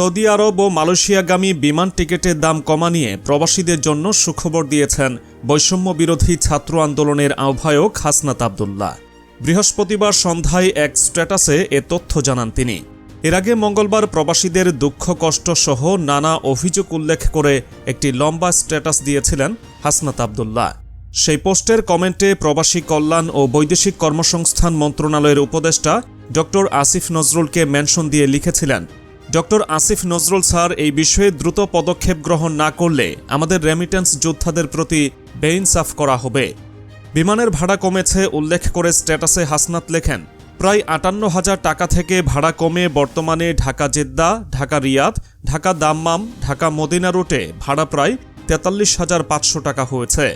Saudi আরব ও মালয়েশিয়াগামী বিমান টিকিটের দাম কমা নিয়ে প্রবাসীদের জন্য সুখবর দিয়েছেন বৈষম্য বিরোধী ছাত্র আন্দোলনের আহ্বায়ক হাসনাত আবদুল্লাহ। বৃহস্পতিবার সন্ধ্যায় এক স্ট্যাটাসে এ তথ্য জানান তিনি। এর আগে মঙ্গলবার প্রবাসীদের দুঃখ, কষ্ট সহ নানা অভিযোগ উল্লেখ করে একটি লম্বা স্ট্যাটাস দিয়েছিলেন হাসনাত আবদুল্লাহ। সেই পোস্টের কমেন্টে প্রবাসী কল্যাণ ও বৈদেশিক কর্মসংস্থান মন্ত্রণালয়ের উপদেষ্টা ডক্টর আসিফ নজরুলকে মেনশন দিয়ে লিখেছিলেন ডক্টর আসিফ নজরুল স্যার এই বিষয়ে দ্রুত পদক্ষেপ গ্রহণ না করলে আমাদের রেমিটেন্স যোদ্ধাদের প্রতি বেইনসাফ করা হবে। বিমানের ভাড়া কমেছে, উল্লেখ করে স্ট্যাটাসে হাসনাত লেখেন। প্রায় আটান্ন হাজার টাকা থেকে ভাড়া কমে বর্তমানে Dhaka Jeddah, Dhaka Riyadh, Dhaka Dammam, Dhaka Medina রুটে ভাড়া প্রায় তেতাল্লিশ হাজার পাঁচশো টাকা হয়েছে।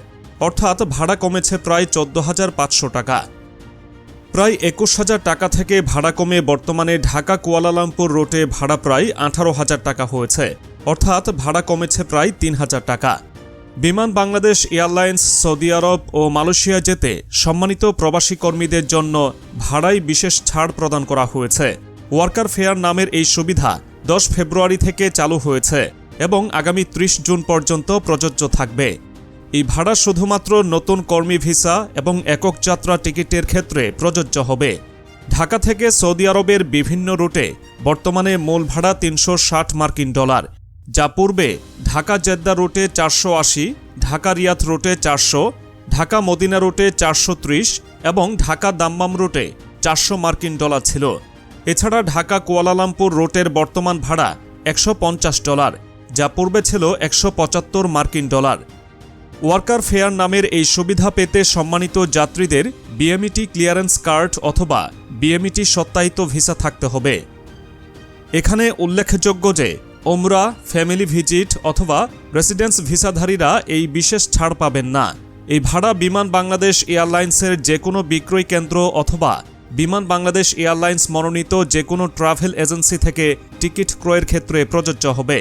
অর্থাৎ ভাড়া কমেছে প্রায় চোদ্দ হাজার পাঁচশো টাকা। প্রায় একুশ হাজার টাকা থেকে ভাড়া কমে বর্তমানে ঢাকা কুয়ালালামপুর রুটে ভাড়া প্রায় আঠারো হাজার টাকা হয়েছে। অর্থাৎ ভাড়া কমেছে প্রায় তিন হাজার টাকা। Biman Bangladesh airlines, Saudi Arabia ও মালয়েশিয়া যেতে সম্মানিত প্রবাসী কর্মীদের জন্য ভাড়ায় বিশেষ ছাড় প্রদান করা হয়েছে। ওয়ার্কার ফেয়ার নামের এই সুবিধা দশ ফেব্রুয়ারি থেকে চালু হয়েছে এবং আগামী ত্রিশ জুন পর্যন্ত প্রযোজ্য থাকবে। এই ভাড়া শুধুমাত্র নতুন কর্মী ভিসা এবং একক যাত্রা টিকিটের ক্ষেত্রে প্রযোজ্য হবে। ঢাকা থেকে সৌদি আরবের বিভিন্ন রুটে বর্তমানে মূল ভাড়া তিনশো ষাট মার্কিন ডলার। যা পূর্বে ঢাকা জেদ্দা রুটে চারশো আশি, ঢাকা রিয়াদ রুটে চারশো, ঢাকা মদিনা রুটে চারশো ত্রিশ এবং ঢাকা দাম্মাম রুটে চারশো মার্কিন ডলার ছিল। এছাড়া ঢাকা কুয়ালালামপুর রুটের বর্তমান ভাড়া একশো পঞ্চাশ ডলার, যা পূর্বে ছিল একশো পঁচাত্তর মার্কিন ডলার। ওয়ার্কার ফেয়ার নামের এই সুবিধা পেতে সম্মানিত যাত্রীদের বিএমইটি ক্লিয়ারেন্স কার্ড অথবা বিএমইটি সত্যায়িত ভিসা থাকতে হবে। এখানে উল্লেখযোগ্য যে, ওমরা, ফ্যামিলি ভিজিট অথবা রেসিডেন্স ভিসাধারীরা এই বিশেষ ছাড় পাবেন না। এই ভাড়া বিমান বাংলাদেশ এয়ারলাইন্সের যে কোনো বিক্রয় কেন্দ্র অথবা বিমান বাংলাদেশ এয়ারলাইন্স মনোনীত যে কোনো ট্রাভেল এজেন্সি থেকে টিকিট ক্রয়ের ক্ষেত্রে প্রযোজ্য হবে।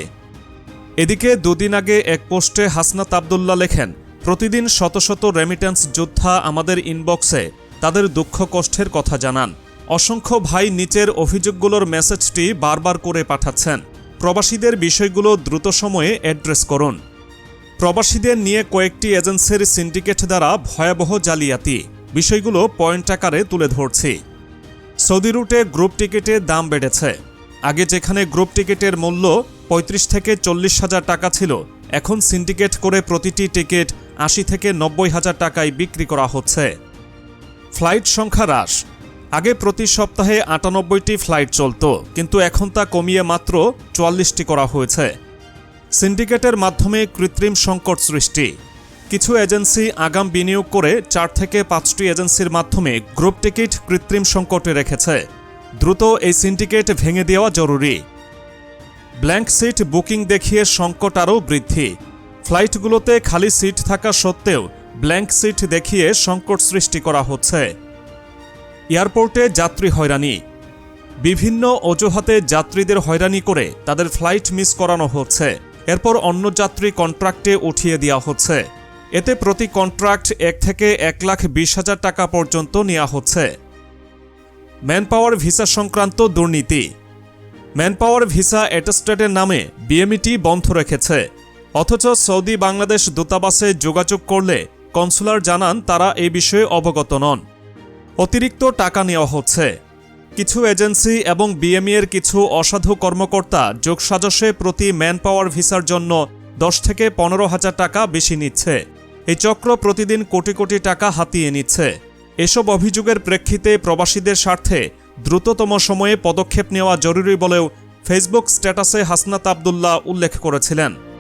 এদিকে দুদিন আগে এক পোস্টে হাসনাত আবদুল্লাহ লেখেন, প্রতিদিন শত শত রেমিটেন্স যোদ্ধা আমাদের ইনবক্সে তাদের দুঃখ কষ্টের কথা জানান। অসংখ্য ভাই নিচের অভিযোগগুলোর মেসেজটি বারবার করে পাঠাচ্ছেন। প্রবাসীদের বিষয়গুলো দ্রুত সময়ে অ্যাড্রেস করুন। প্রবাসীদের নিয়ে কয়েকটি এজেন্সির সিন্ডিকেট দ্বারা ভয়াবহ জালিয়াতি। বিষয়গুলো পয়েন্ট আকারে তুলে ধরছি। সৌদি রুটে গ্রুপ টিকিটের দাম বেড়েছে। আগে যেখানে গ্রুপ টিকিটের মূল্য পঁয়ত্রিশ থেকে চল্লিশ হাজার টাকা ছিল। এখন সিন্ডিকেট করে প্রতিটি টিকিট আশি থেকে নব্বই হাজার টাকায় বিক্রি করা হচ্ছে। ফ্লাইট সংখ্যা হ্রাস। আগে প্রতি সপ্তাহে আটানব্বইটি ফ্লাইট চলত, কিন্তু এখন তা কমিয়ে মাত্র চুয়াল্লিশটি করা হয়েছে। সিন্ডিকেটের মাধ্যমে কৃত্রিম সংকট সৃষ্টি। কিছু এজেন্সি আগাম বিনিয়োগ করে চার থেকে পাঁচটি এজেন্সির মাধ্যমে গ্রুপ টিকিট কৃত্রিম সংকটে রেখেছে। দ্রুত এই সিন্ডিকেট ভেঙে দেওয়া জরুরি। ব্ল্যাঙ্ক সিট বুকিং দেখিয়ে সংকট আরও বৃদ্ধি। ফ্লাইটগুলোতে খালি সিট থাকা সত্ত্বেও ব্ল্যাঙ্ক সিট দেখিয়ে সংকট সৃষ্টি করা হচ্ছে। এয়ারপোর্টে যাত্রী হয়রানি। বিভিন্ন অজুহাতে যাত্রীদের হয়রানি করে তাদের ফ্লাইট মিস করানো হচ্ছে। এরপর অন্য যাত্রী কন্ট্রাক্টে উঠিয়ে দেওয়া হচ্ছে। এতে প্রতি কন্ট্রাক্ট এক থেকে এক লাখ বিশ হাজার টাকা পর্যন্ত নেওয়া হচ্ছে। ম্যানপাওয়ার ভিসা সংক্রান্ত দুর্নীতি। ম্যানপাওয়ার ভিসা অ্যাটেস্টেটের নামে বিএমইটি বন্ধ রেখেছে। অথচ সৌদি বাংলাদেশ দূতাবাসে যোগাযোগ করলে কনসুলার জানান তারা এ বিষয়ে অবগত নন। অতিরিক্ত টাকা নেওয়া হচ্ছে। কিছু এজেন্সি এবং বিএমই এর কিছু অসাধু কর্মকর্তা যোগসাজশে প্রতি ম্যান পাওয়ার ভিসার জন্য দশ থেকে পনেরো হাজার টাকা বেশি নিচ্ছে। এই চক্র প্রতিদিন কোটি কোটি টাকা হাতিয়ে নিচ্ছে। এসব অভিযোগের প্রেক্ষিতে প্রবাসীদের স্বার্থে দ্রুততম সময়ে পদক্ষেপ নেওয়া জরুরি বলেও ফেসবুক স্ট্যাটাসে হাসনাত আবদুল্লাহ উল্লেখ করেছিলেন।